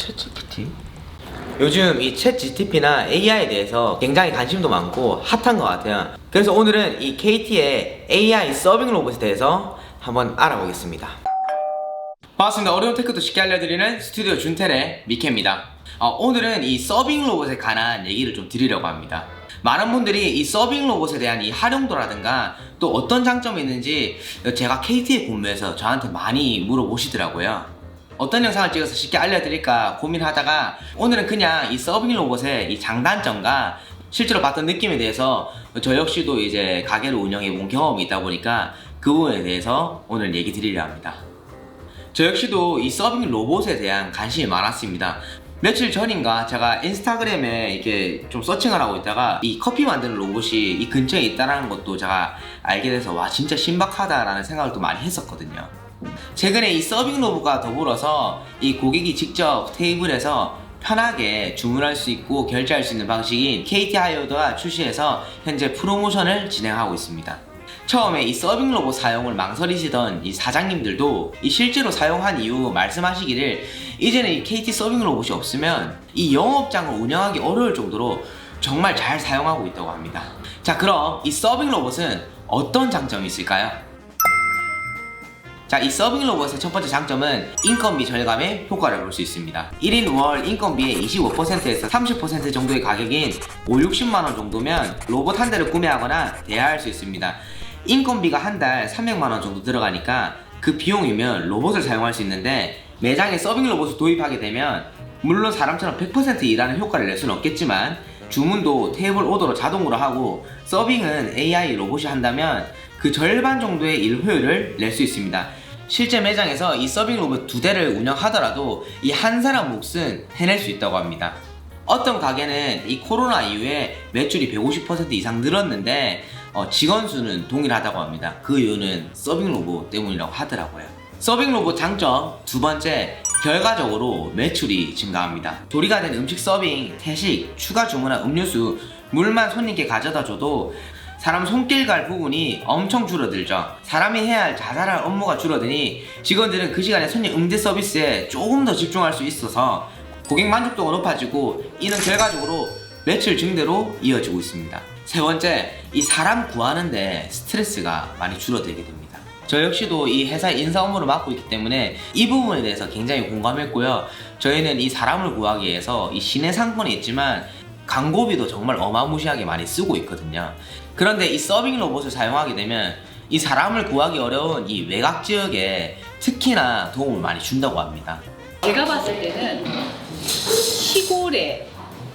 챗 GPT? 요즘 이 챗 GTP나 AI에 대해서 굉장히 관심도 많고 핫한 것 같아요. 그래서 오늘은 이 KT의 AI 서빙 로봇에 대해서 한번 알아보겠습니다. 반갑습니다. 어려운 테크도 쉽게 알려드리는 스튜디오 준텔의 미케입니다. 어, 오늘은 이 서빙 로봇에 관한 얘기를 좀 드리려고 합니다. 많은 분들이 이 서빙 로봇에 대한 이 활용도라든가 또 어떤 장점이 있는지 제가 KT에 근무해서 저한테 많이 물어보시더라고요. 어떤 영상을 찍어서 쉽게 알려드릴까 고민하다가 오늘은 그냥 이 서빙 로봇의 이 장단점과 실제로 봤던 느낌에 대해서 저 역시도 이제 가게를 운영해 본 경험이 있다 보니까 그 부분에 대해서 오늘 얘기 드리려 합니다. 저 역시도 이 서빙 로봇에 대한 관심이 많았습니다. 며칠 전인가 제가 인스타그램에 이렇게 좀 서칭을 하고 있다가 이 커피 만드는 로봇이 이 근처에 있다는 것도 제가 알게 돼서 와 진짜 신박하다라는 생각을 또 많이 했었거든요. 최근에 이 서빙 로봇과 더불어서 이 고객이 직접 테이블에서 편하게 주문할 수 있고 결제할 수 있는 방식인 KT 하이어드가 출시해서 현재 프로모션을 진행하고 있습니다. 처음에 이 서빙 로봇 사용을 망설이시던 이 사장님들도 이 실제로 사용한 이후 말씀하시기를 이제는 이 KT 서빙 로봇이 없으면 이 영업장을 운영하기 어려울 정도로 정말 잘 사용하고 있다고 합니다. 자, 그럼 이 서빙 로봇은 어떤 장점이 있을까요? 자, 이 서빙 로봇의 첫 번째 장점은 인건비 절감에 효과를 볼 수 있습니다. 1인 월 인건비의 25%에서 30% 정도의 가격인 5, 60만원 정도면 로봇 한 대를 구매하거나 대여할 수 있습니다. 인건비가 한 달 300만원 정도 들어가니까 그 비용이면 로봇을 사용할 수 있는데 매장에 서빙 로봇을 도입하게 되면 물론 사람처럼 100% 일하는 효과를 낼 수는 없겠지만 주문도 테이블 오더로 자동으로 하고 서빙은 AI 로봇이 한다면 그 절반 정도의 일 효율을 낼 수 있습니다. 실제 매장에서 이 서빙 로봇 두 대를 운영하더라도 이 한 사람 몫은 해낼 수 있다고 합니다. 어떤 가게는 이 코로나 이후에 매출이 150% 이상 늘었는데 어, 직원 수는 동일하다고 합니다. 그 이유는 서빙 로봇 때문이라고 하더라고요. 서빙 로봇 장점 두 번째 결과적으로 매출이 증가합니다. 조리가 된 음식 서빙, 태식, 추가 주문한 음료수, 물만 손님께 가져다 줘도 사람 손길 갈 부분이 엄청 줄어들죠. 사람이 해야 할 자잘한 업무가 줄어드니 직원들은 그 시간에 손님 응대 서비스에 조금 더 집중할 수 있어서 고객 만족도가 높아지고 이는 결과적으로 매출 증대로 이어지고 있습니다. 세 번째, 이 사람 구하는데 스트레스가 많이 줄어들게 됩니다. 저 역시도 이 회사의 인사 업무를 맡고 있기 때문에 이 부분에 대해서 굉장히 공감했고요. 저희는 이 사람을 구하기 위해서 이 시내 상권에 있지만 광고비도 정말 어마무시하게 많이 쓰고 있거든요. 그런데 이 서빙 로봇을 사용하게 되면 이 사람을 구하기 어려운 이 외곽 지역에 특히나 도움을 많이 준다고 합니다. 제가 봤을 때는 시골에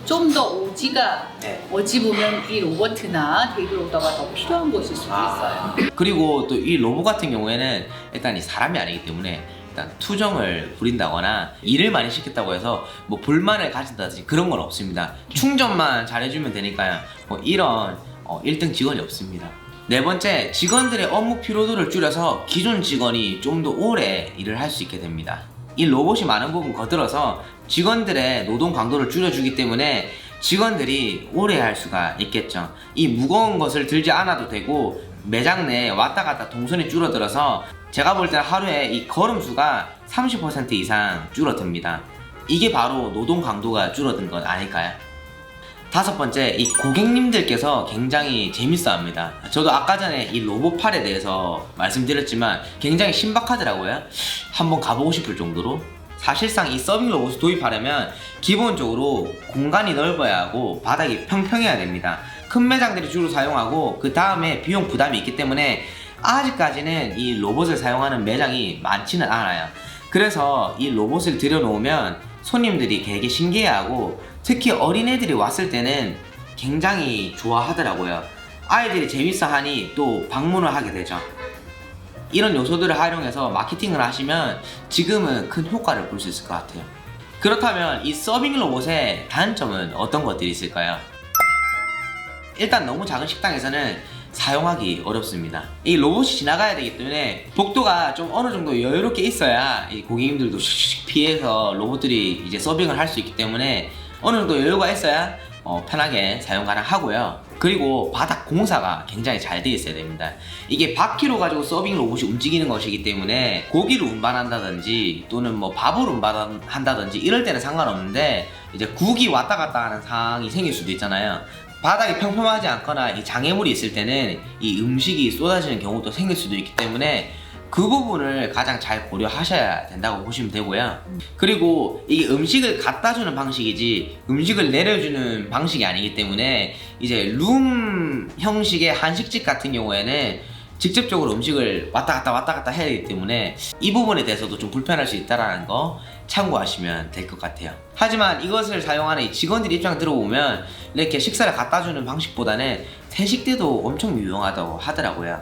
좀 더 오지가 네. 어찌 보면 이 로버트나 데이블 오더가 더 필요한 곳일 수도 아. 있어요. 그리고 또 이 로봇 같은 경우에는 일단 이 사람이 아니기 때문에 일단 투정을 부린다거나 일을 많이 시켰다고 해서 뭐 불만을 가진다든지 그런 건 없습니다. 충전만 잘해주면 되니까요. 뭐 이런 어, 1등 직원이 없습니다. 네 번째, 직원들의 업무 피로도를 줄여서 기존 직원이 좀 더 오래 일을 할 수 있게 됩니다. 이 로봇이 많은 부분 거들어서 직원들의 노동 강도를 줄여주기 때문에 직원들이 오래 할 수가 있겠죠. 이 무거운 것을 들지 않아도 되고 매장 내에 왔다 갔다 동선이 줄어들어서 제가 볼 때는 하루에 이 걸음 수가 30% 이상 줄어듭니다. 이게 바로 노동 강도가 줄어든 것 아닐까요? 다섯 번째, 이 고객님들께서 굉장히 재밌어 합니다. 저도 아까 전에 이 로봇팔에 대해서 말씀드렸지만 굉장히 신박하더라고요. 한번 가보고 싶을 정도로. 사실상 이 서빙 로봇을 도입하려면 기본적으로 공간이 넓어야 하고 바닥이 평평해야 됩니다. 큰 매장들이 주로 사용하고 그 다음에 비용 부담이 있기 때문에 아직까지는 이 로봇을 사용하는 매장이 많지는 않아요. 그래서 이 로봇을 들여놓으면 손님들이 되게 신기해하고 특히 어린애들이 왔을 때는 굉장히 좋아하더라고요. 아이들이 재밌어 하니 또 방문을 하게 되죠. 이런 요소들을 활용해서 마케팅을 하시면 지금은 큰 효과를 볼 수 있을 것 같아요. 그렇다면 이 서빙 로봇의 단점은 어떤 것들이 있을까요? 일단 너무 작은 식당에서는 사용하기 어렵습니다. 이 로봇이 지나가야 되기 때문에 복도가 좀 어느 정도 여유롭게 있어야 이 고객님들도 슉슉 피해서 로봇들이 이제 서빙을 할 수 있기 때문에 어느 정도 여유가 있어야 어, 편하게 사용 가능하고요. 그리고 바닥 공사가 굉장히 잘 되어 있어야 됩니다. 이게 바퀴로 가지고 서빙 로봇이 움직이는 것이기 때문에 고기를 운반한다든지 또는 뭐 밥을 운반한다든지 이럴 때는 상관없는데 이제 국이 왔다 갔다 하는 상황이 생길 수도 있잖아요. 바닥이 평평하지 않거나 이 장애물이 있을 때는 이 음식이 쏟아지는 경우도 생길 수도 있기 때문에 그 부분을 가장 잘 고려하셔야 된다고 보시면 되고요. 그리고 이게 음식을 갖다 주는 방식이지 음식을 내려주는 방식이 아니기 때문에 이제 룸 형식의 한식집 같은 경우에는 직접적으로 음식을 왔다 갔다 왔다 갔다 해야 되기 때문에 이 부분에 대해서도 좀 불편할 수 있다라는 거 참고하시면 될 것 같아요. 하지만 이것을 사용하는 이 직원들 입장 들어보면 이렇게 식사를 갖다 주는 방식보다는 태식 때도 엄청 유용하다고 하더라고요.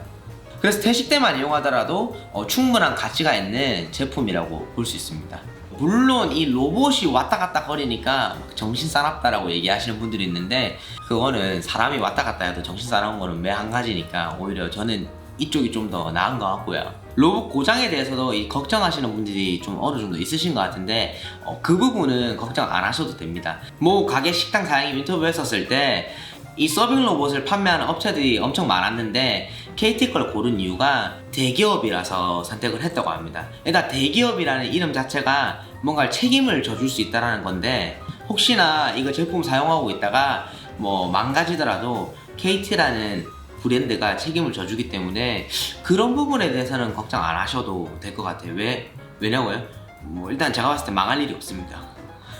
그래서 태식 때만 이용하더라도 어, 충분한 가치가 있는 제품이라고 볼 수 있습니다. 물론 이 로봇이 왔다 갔다 거리니까 막 정신 사납다라고 얘기하시는 분들이 있는데 그거는 사람이 왔다 갔다 해도 정신 사나운 거는 매 한 가지니까 오히려 저는 이쪽이 좀 더 나은 것 같고요. 로봇 고장에 대해서도 이 걱정하시는 분들이 좀 어느 정도 있으신 것 같은데 어, 그 부분은 걱정 안 하셔도 됩니다. 뭐 가게 식당 사장님 인터뷰 했었을 때 이 서빙 로봇을 판매하는 업체들이 엄청 많았는데 KT 걸 고른 이유가 대기업이라서 선택을 했다고 합니다. 일단 대기업이라는 이름 자체가 뭔가 책임을 져줄 수 있다는 건데 혹시나 이거 제품 사용하고 있다가 뭐 망가지더라도 KT라는 브랜드가 책임을 져주기 때문에 그런 부분에 대해서는 걱정 안 하셔도 될 것 같아요. 왜? 왜냐고요? 뭐 일단 제가 봤을 때 망할 일이 없습니다.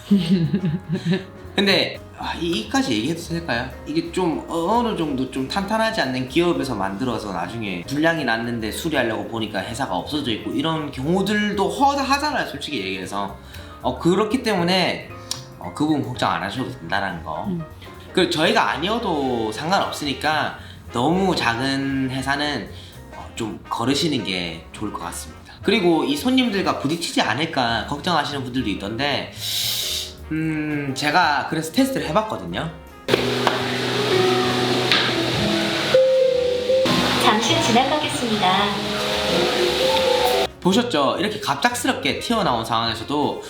근데 아, 이- 이까지 얘기해도 될까요? 이게 좀 어느 정도 좀 탄탄하지 않는 기업에서 만들어서 나중에 불량이 났는데 수리하려고 보니까 회사가 없어져 있고 이런 경우들도 허다하잖아요 솔직히 얘기해서 어, 그렇기 때문에 어, 그 부분 걱정 안 하셔도 된다는 거 음. 그 저희가 아니어도 상관없으니까 너무 작은 회사는 어, 좀 거르시는 게 좋을 것 같습니다 그리고 이 손님들과 부딪히지 않을까 걱정하시는 분들도 있던데 음, 제가 그래서 테스트를 해봤거든요. 잠시 지나가겠습니다. 보셨죠? 이렇게 갑작스럽게 튀어나온 상황에서도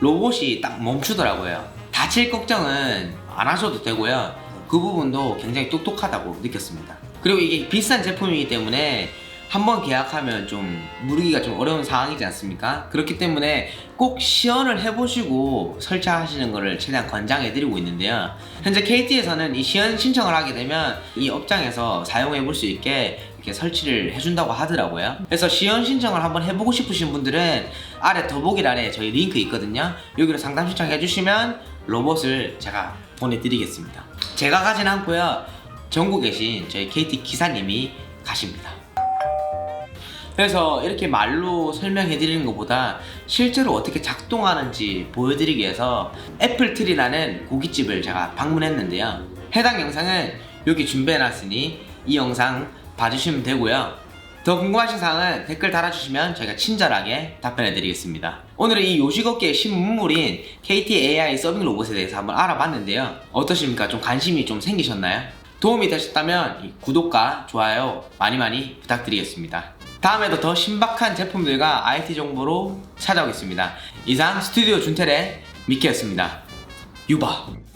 로봇이 딱 멈추더라고요. 다칠 걱정은 안 하셔도 되고요. 그 부분도 굉장히 똑똑하다고 느꼈습니다. 그리고 이게 비싼 제품이기 때문에 한번 계약하면 좀 무르기가 좀 어려운 상황이지 않습니까? 그렇기 때문에 꼭 시연을 해보시고 설치하시는 것을 최대한 권장해드리고 있는데요. 현재 KT에서는 이 시연 신청을 하게 되면 이 업장에서 사용해볼 수 있게 이렇게 설치를 해준다고 하더라고요. 그래서 시연 신청을 한번 해보고 싶으신 분들은 아래 더보기란에 저희 링크 있거든요. 여기로 상담 신청해주시면 로봇을 제가 보내드리겠습니다. 제가 가진 않고요. 전국에 계신 저희 KT 기사님이 가십니다. 그래서 이렇게 말로 설명해 드리는 것보다 실제로 어떻게 작동하는지 보여드리기 위해서 애플트리라는 고깃집을 제가 방문했는데요. 해당 영상은 여기 준비해 놨으니 이 영상 봐주시면 되고요. 더 궁금하신 사항은 댓글 달아주시면 저희가 친절하게 답변해 드리겠습니다. 오늘은 이 요식업계의 신문물인 KT AI 서빙 로봇에 대해서 한번 알아봤는데요. 어떠십니까? 좀 관심이 좀 생기셨나요? 도움이 되셨다면 이 구독과 좋아요 많이 많이 부탁드리겠습니다. 다음에도 더 신박한 제품들과 IT 정보로 찾아오겠습니다. 이상 스튜디오 준텔의 미키였습니다. 유바.